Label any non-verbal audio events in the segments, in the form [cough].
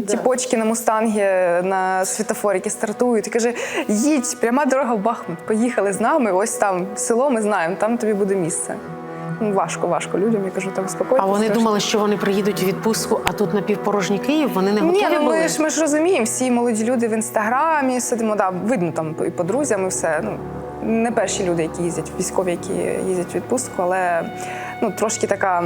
Ті почки на мустангі на світофорі, які стартують, і каже: їдь, пряма дорога в Бахмут. Поїхали з нами. Ось там село, ми знаємо, там тобі буде місце. Ну, важко, важко людям. Я кажу, там спокійно. А вони думали, що вони приїдуть у відпустку, а тут напівпорожній Київ. Вони не готові Ні, ну були. ми ж ми ж розуміємо, всі молоді люди в інстаграмі сидимо. Да, видно там і по друзям, і все. Ну не перші люди, які їздять, військові, які їздять в відпустку, але ну трошки така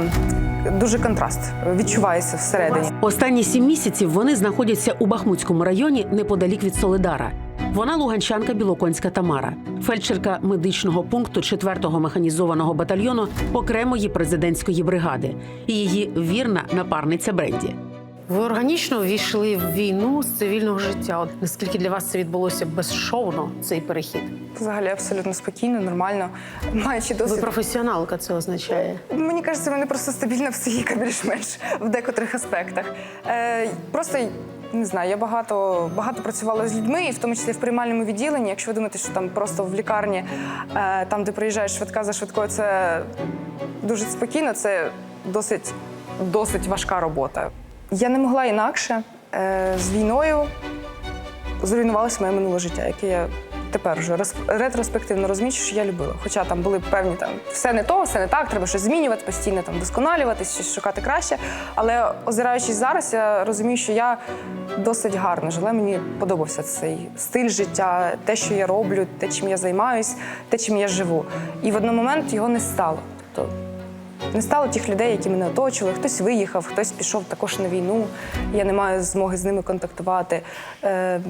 дуже контраст відчувається всередині. Останні сім місяців вони знаходяться у Бахмутському районі неподалік від Солидара. Вона луганчанка Білоконська Тамара, фельдшерка медичного пункту 4-го механізованого батальйону окремої президентської бригади і її вірна напарниця Бренді. Ви органічно ввійшли в війну з цивільного життя. От наскільки для вас це відбулося безшовно, цей перехід? Взагалі абсолютно спокійно, нормально, маючи Ви професіоналка, це означає. Мені кажеться, мене просто стабільна психіка більш-менш в декотрих аспектах. Е, просто не знаю, я багато, багато працювала з людьми, і в тому числі в приймальному відділенні. Якщо ви думаєте, що там просто в лікарні, е, там, де приїжджає швидка за швидкою, це дуже спокійно, це досить, досить важка робота. Я не могла інакше е, з війною зруйнувалося моє минуле життя, яке я тепер вже ретроспективно розумію, що я любила. Хоча там були певні там все не то, все не так, треба щось змінювати, постійно там вдосконалюватись, щось шукати краще. Але озираючись зараз, я розумію, що я досить гарно жила. Мені подобався цей стиль життя, те, що я роблю, те, чим я займаюсь, те, чим я живу. І в один момент його не стало. Тобто не стало тих людей, які мене оточували. Хтось виїхав, хтось пішов також на війну. Я не маю змоги з ними контактувати. Е,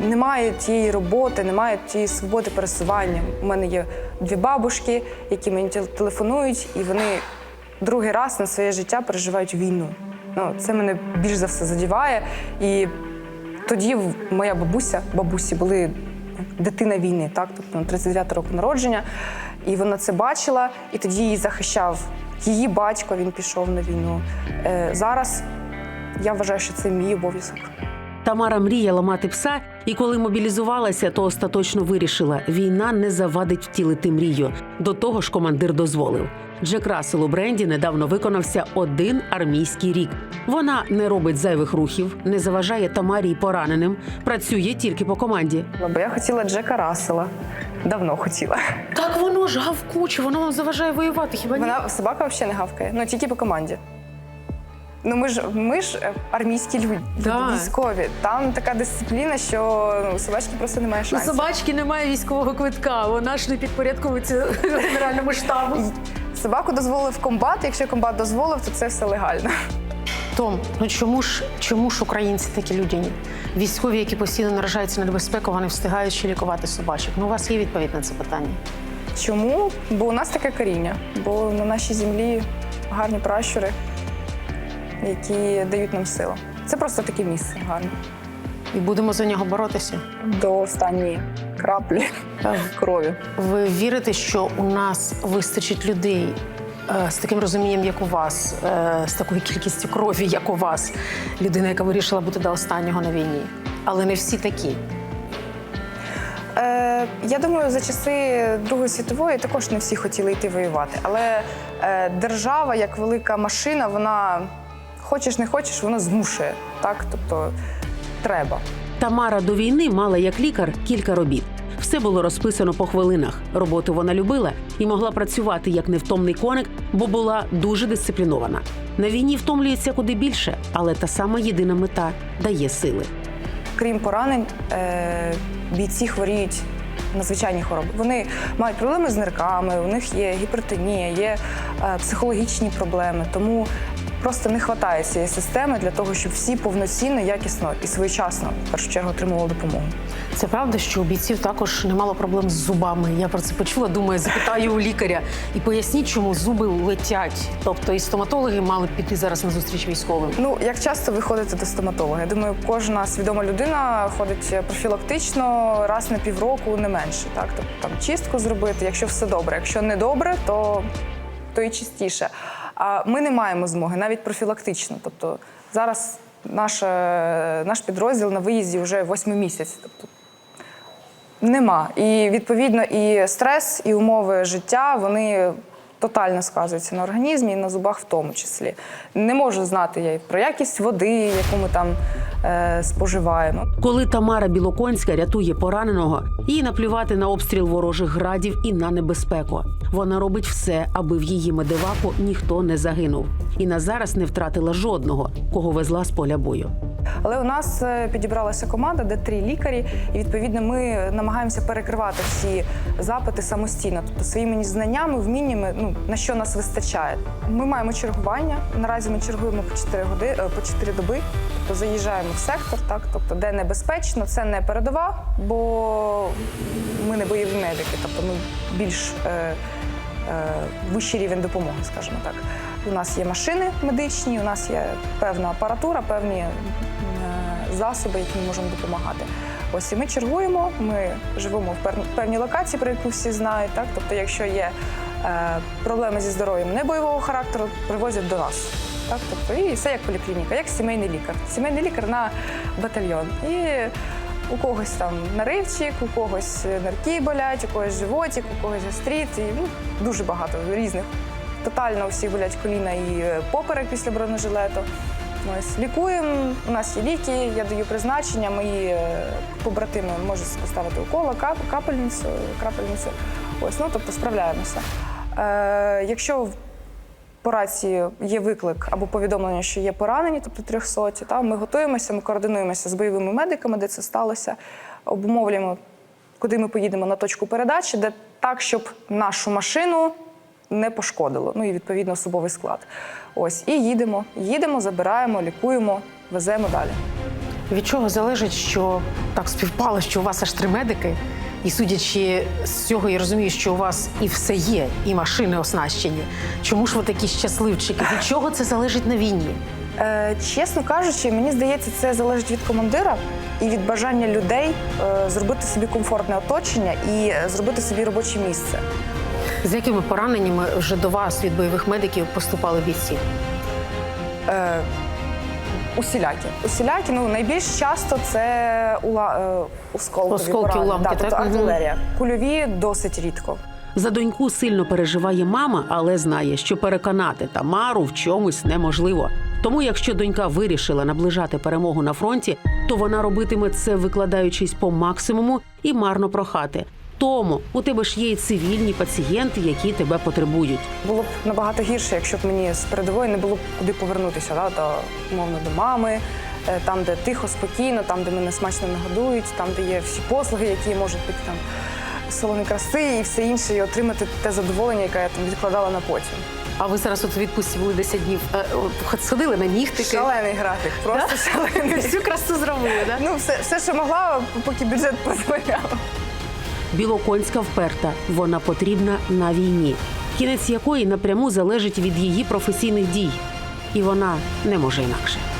немає тієї роботи, немає тієї свободи пересування. У мене є дві бабушки, які мені телефонують, і вони другий раз на своє життя переживають війну. Ну, це мене більш за все задіває. І тоді моя бабуся, бабусі були дитина війни, так, тобто на 39 року народження, і вона це бачила, і тоді її захищав її батько, він пішов на війну. Е, зараз я вважаю, що це мій обов'язок. Тамара мріяла мати пса, і коли мобілізувалася, то остаточно вирішила, війна не завадить втілити мрію. До того ж, командир дозволив. Джек Рассел у бренді недавно виконався один армійський рік. Вона не робить зайвих рухів, не заважає Тамарі пораненим, працює тільки по команді. Бо я хотіла Джека Рассела. Давно хотіла. Так воно ж гавкуче, воно вам заважає воювати. Хіба ні? Вона собака взагалі не гавкає, ну тільки по команді. Ну ми ж ми ж е, армійські люди, Да. військові. Там така дисципліна, що ну, у собачки просто немає У шансів. собачки немає військового квитка, вона ж не підпорядковується [laughs] генеральному штабу. Собаку дозволив комбат. Якщо комбат дозволив, то це все легально. Том, ну чому ж чому ж українці такі людяні? Військові, які постійно наражаються на небезпеку, вони встигають ще лікувати собачок. Ну, у вас є відповідь на це питання. Чому? Бо у нас таке коріння, бо на нашій землі гарні пращури, які дають нам силу. Це просто таке місце гарне. І будемо за нього боротися. До останньої краплі крові. Ви вірите, що у нас вистачить людей е, з таким розумінням, як у вас, е, з такою кількістю крові, як у вас, людина, яка вирішила бути до останнього на війні. Але не всі такі. Е, я думаю, за часи Другої світової також не всі хотіли йти воювати. Але е, держава, як велика машина, вона хочеш не хочеш, вона змушує. Так? Тобто треба. Тамара до війни мала як лікар кілька робіт. Все було розписано по хвилинах. Роботу вона любила і могла працювати як невтомний коник, бо була дуже дисциплінована. На війні втомлюється куди більше, але та сама єдина мета дає сили. Крім поранень, е, бійці хворіють на звичайні хвороби. Вони мають проблеми з нирками, у них є гіпертонія, є е, психологічні проблеми. Тому просто не вистачає цієї системи для того, щоб всі повноцінно, якісно і своєчасно в першу чергу отримували допомогу. Це правда, що у бійців також немало проблем з зубами. Я про це почула. Думаю, запитаю у лікаря. І поясніть, чому зуби летять. Тобто і стоматологи мали б піти зараз на зустріч військовим. Ну, як часто ви ходите до стоматолога? Я думаю, кожна свідома людина ходить профілактично раз на півроку, не менше. Так? Тобто там чистку зробити, якщо все добре. Якщо не добре, то, то і частіше. А ми не маємо змоги, навіть профілактично. Тобто зараз наш, наш підрозділ на виїзді вже восьмий місяць. Тобто Нема. І відповідно і стрес, і умови життя вони тотально сказується на організмі і на зубах в тому числі. Не можу знати я і про якість води, яку ми там е, споживаємо. Коли Тамара Білоконська рятує пораненого, їй наплювати на обстріл ворожих градів і на небезпеку. Вона робить все, аби в її медиваку ніхто не загинув. І на зараз не втратила жодного, кого везла з поля бою. Але у нас е, підібралася команда, де три лікарі, і відповідно ми намагаємося перекривати всі запити самостійно, тобто своїми знаннями, вміннями, ну на що нас вистачає. Ми маємо чергування. Наразі ми чергуємо по 4 години по 4 доби. Тобто заїжджаємо в сектор, так тобто де небезпечно, це не передова, бо ми не бойові медики, тобто ми більш е, е, вищий рівень допомоги, скажімо так. У нас є машини медичні, у нас є певна апаратура, певні е, засоби, які ми можемо допомагати. Ось і ми чергуємо, ми живемо в певній локації, про яку всі знають. Так? Тобто, якщо є е, проблеми зі здоров'ям не бойового характеру, привозять до нас. Так? Тобто, і все як поліклініка, як сімейний лікар. Сімейний лікар на батальйон. І у когось там наривчик, у когось нирки болять, у когось животик, у когось гастрит. І, ну, дуже багато різних. Тотально у болять коліна і е, поперек після бронежилету. Ось лікуємо. У нас є ліки, я даю призначення. Мої е, побратими можуть поставити укола, кап- капельницю, крапельницю. Ось, ну тобто справляємося. Е, якщо по рації є виклик або повідомлення, що є поранені, тобто 300, та ми готуємося, ми координуємося з бойовими медиками, де це сталося, обумовлюємо, куди ми поїдемо на точку передачі, де так, щоб нашу машину не пошкодило. Ну і відповідно особовий склад. Ось і їдемо, їдемо, забираємо, лікуємо, веземо далі. Від чого залежить, що так співпало, що у вас аж три медики? І судячи з цього, я розумію, що у вас і все є, і машини оснащені. Чому ж ви такі щасливчики? Від чого це залежить на війні? Е, чесно кажучи, мені здається, це залежить від командира і від бажання людей е, зробити собі комфортне оточення і е, зробити собі робоче місце. З якими пораненнями вже до вас від бойових медиків поступали бійці? Е, усілякі. Усілякі, ну найбільш часто це ула, е, осколкові Осколки, поранення. уламки, Да, тобто так? Мгм. артилерія. Кульові досить рідко. За доньку сильно переживає мама, але знає, що переконати Тамару в чомусь неможливо. Тому, якщо донька вирішила наближати перемогу на фронті, то вона робитиме це, викладаючись по максимуму і марно прохати. Тому у тебе ж є й цивільні пацієнти, які тебе потребують. Було б набагато гірше, якщо б мені з передової не було б куди повернутися, да, до, умовно, до мами, е, там, де тихо, спокійно, там, де мене смачно нагодують, там, де є всі послуги, які можуть бути там салони краси і все інше, і отримати те задоволення, яке я там відкладала на потім. А ви зараз от у відпустці були 10 днів. Е, Сходили на нігтики. Шалений графік, просто шалений. Всю красу зробили, да? Ну, все, все, що могла, поки бюджет дозволяв. Білоконська вперта, вона потрібна на війні, кінець якої напряму залежить від її професійних дій, і вона не може інакше.